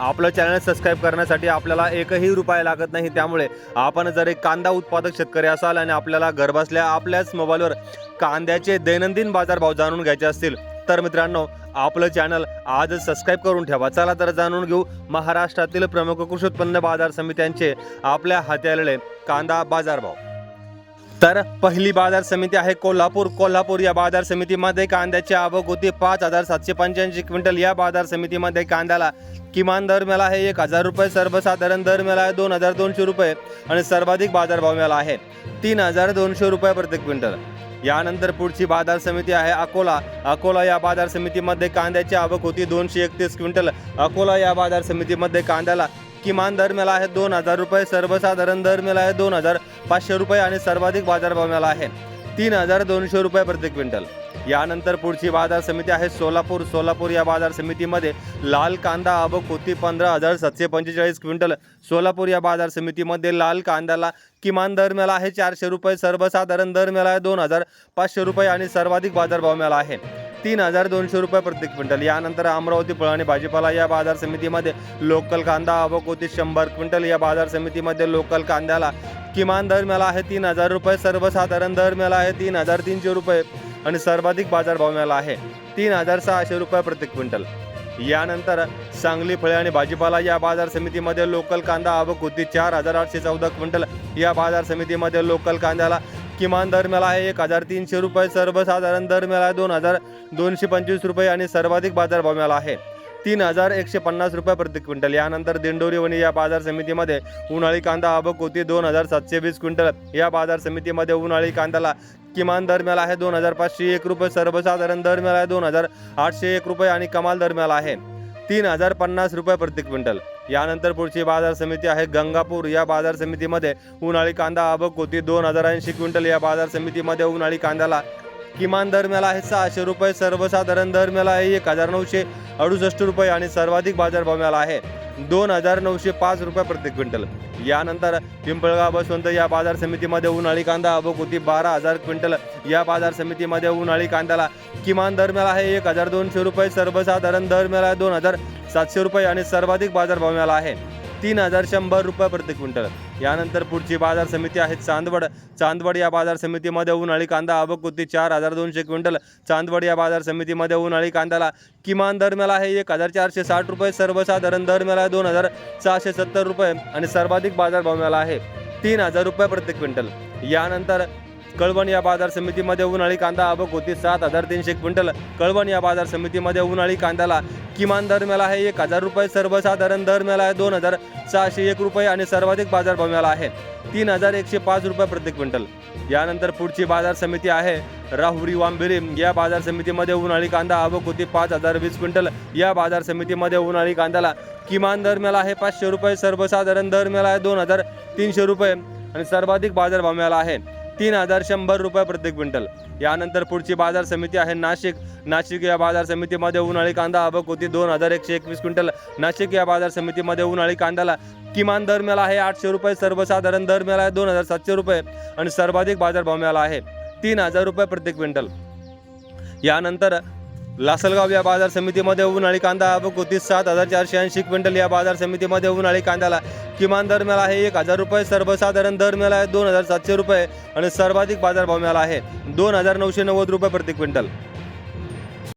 आपलं channel subscribe करण्यासाठी आपल्याला एकही रुपया लागत नाही. त्यामुळे आपण जर एक कांदा उत्पादक शेतकरी असाल आणि आपल्याला घरबसल्या आपल्याच मोबाईलवर कांद्याचे दैनंदिन बाजारभाव जाणून घ्यायचे असतील तर मित्रांनो आपलं चॅनल आजच सबस्क्राईब करून ठेवा. चला तर जाणून घेऊ महाराष्ट्रातील प्रमुख कृषी उत्पन्न बाजार समित्यांचे आपल्या हाती आलेले कांदा बाजारभाव. तर पहिली बाजार समिती आहे कोल्हापूर. कोल्हापूर या बाजार समितीमध्ये कांद्याची आवक होती. पाच हजार सातशे पंच्याऐंशी क्विंटल या बाजार समितीमध्ये कांद्याला किमान दर मिळाला आहे. एक हजार रुपये सर्वसाधारण दर मिळाला आहे. दोन हजार दोनशे रुपये आणि सर्वाधिक बाजारभाव मिळाला आहे. तीन हजार दोनशे रुपये प्रति क्विंटल. यानंतर पुढची बाजार समिती आहे अकोला. अकोला या बाजार समितीमध्ये कांद्याची आवक होती. दोनशे एकतीस क्विंटल. अकोला या बाजार समितीमध्ये कांद्याला किमान दर मिळाला आहे दोन हजार रुपये सर्वसाधारण दर मिळाला आहे दोन हजार पाचशे रुपये आणि सर्वाधिक बाजारभाव मिळाला आहे तीन हजार दोनशे रुपये प्रति क्विंटल. यानंतर पुढची बाजार समिती आहे सोलापूर. सोलापूर या बाजार समितीमध्ये लाल कांदा आवक होती पंधरा हजार सातशे पंचेचाळीस क्विंटल. सोलापूर या बाजार समितीमध्ये लाल कांद्याला किमान दर मिळाला आहे चारशे रुपये सर्वसाधारण दर मिळाला आहे दोन हजार पाचशे रुपये आणि सर्वाधिक बाजारभाव मिळाला आहे. तीन हजार दोनशे रुपये प्रति क्विंटल. यानंतर अमरावती फळ आणि भाजीपाला या बाजार समितीमध्ये लोकल कांदा आवक होती शंभर क्विंटल. या बाजार समितीमध्ये लोकल कांद्याला किमान दर मिळाला आहे तीन हजार रुपये सर्वसाधारण दर मिळाला आहे तीन हजार तीनशे रुपये आणि सर्वाधिक बाजारभाव मिळाला आहे तीन हजार सहाशे रुपये प्रति क्विंटल. यानंतर सांगली फळे आणि भाजीपाला या बाजार समितीमध्ये लोकल कांदा आवक होती चार हजार आठशे चौदा क्विंटल. या बाजार समितीमध्ये लोकल कांद्याला किमान दर मिळाला आहे. एक हजार तीनशे रुपये सर्वसाधारण दर मिळाला आहे. दोन हजार दोनशे पंचवीस रुपये आणि सर्वाधिक बाजारभाव मिळाला आहे. तीन हजार एकशे पन्नास रुपये प्रति क्विंटल. यानंतर दिंडोरी वणी या बाजार समितीमध्ये उन्हाळी कांदा अबक होती दोन हजार सातशे वीस क्विंटल. या बाजार समितीमध्ये उन्हाळी कांद्याला किमान दर मिळाला आहे. दोन हजार पाचशे एक रुपये सर्वसाधारण दर मिळाला आहे. दोन हजार आठशे एक रुपये आणि कमाल दर मिळाला आहे. तीन हजार पन्नास रुपये प्रति क्विंटल. यानंतर पुढची बाजार समिती आहे गंगापूर. या बाजार समितीमध्ये उन्हाळी कांदा आवक होती दोन हजार ऐंशी क्विंटल. या बाजार समितीमध्ये उन्हाळी कांद्याला किमान दर मिळाला आहे सहाशे रुपये सर्वसाधारण दर मिळाला आहे एक हजार नऊशे अडुसष्ट रुपये आणि सर्वाधिक बाजारभाव मिळाला आहे दोन हजार नऊशे पाच रुपये प्रति क्विंटल. यानंतर पिंपळगाव बसवंत या बाजार समितीमध्ये उन्हाळी कांदा आवक होती बारा हजार क्विंटल. या बाजार समितीमध्ये उन्हाळी कांद्याला किमान दर मिळाला आहे एक हजार दोनशे रुपये सर्वसाधारण दर मिळाला आहे दोन हजार सातशे रुपये आणि सर्वाधिक बाजारभाव मिळाला आहे. तीन हजार शंभर रुपये प्रति क्विंटल. यानंतर पुढची बाजार समिती आहे चांदवड. चांदवड या बाजार समितीमध्ये उन्हाळी कांदा आवक होती. चार हजार दोनशे क्विंटल. चांदवड या बाजार समितीमध्ये उन्हाळी कांद्याला किमान दर मिळाला आहे. एक हजार चारशे साठ रुपये सर्वसाधारण दर मिळाला आहे. दोन हजार सहाशे सत्तर रुपये आणि सर्वाधिक बाजारभाव मिळाला आहे. तीन हजार रुपये प्रति क्विंटल. यानंतर कळवण या बाजार समितीमध्ये उन्हाळी कांदा आवक होती सात हजार तीनशे क्विंटल. कळवण या बाजार समितीमध्ये उन्हाळी कांद्याला किमान दर मिळाला आहे एक हजार रुपये सर्वसाधारण दर मिळाला आहे दोन हजार सहाशे एक रुपये आणि सर्वाधिक बाजारभाव मिळाला आहे तीन हजार एकशे पाच रुपये प्रति क्विंटल. यानंतर पुढची बाजार समिती आहे राहुरी वांबिरी. या बाजार समितीमध्ये उन्हाळी कांदा आवक होती पाच हजार वीस क्विंटल. या बाजार समितीमध्ये उन्हाळी कांद्याला किमान दर मिळाला आहे पाचशे रुपये सर्वसाधारण दर मिळाला आहे दोन हजार तीनशे रुपये आणि सर्वाधिक बाजारभाव मिळाला आहे. तीन हजार शंभर रुपये प्रति क्विंटल. यानंतर पुढची बाजार समिती आहे नाशिक. नाशिक या बाजार समितीमध्ये उन्हाळी कांदा आवक होती दोन हजार एकशे एकवीस क्विंटल. नाशिक या बाजार समितीमध्ये उन्हाळी कांद्याला किमान दर मिळाला आहे आठशे रुपये सर्वसाधारण दर मिळाला आहे दोन हजार सातशे रुपये आणि सर्वाधिक बाजारभाव मिळाला आहे तीन हजार रुपये प्रति क्विंटल. यानंतर लासलगाव या बाजार समितीमध्ये उन्हाळी कांदा आवक होती सात हजार चारशे ऐंशी क्विंटल. या बाजार समितीमध्ये उन्हाळी कांद्याला किमान दर मिळाला आहे. एक हजार रुपये सर्वसाधारण दर मिळाला आहे. दोन हजार सातशे रुपये आणि सर्वाधिक बाजारभाव मिळाला आहे. दोन हजार नऊशे नव्वद रुपये प्रति क्विंटल.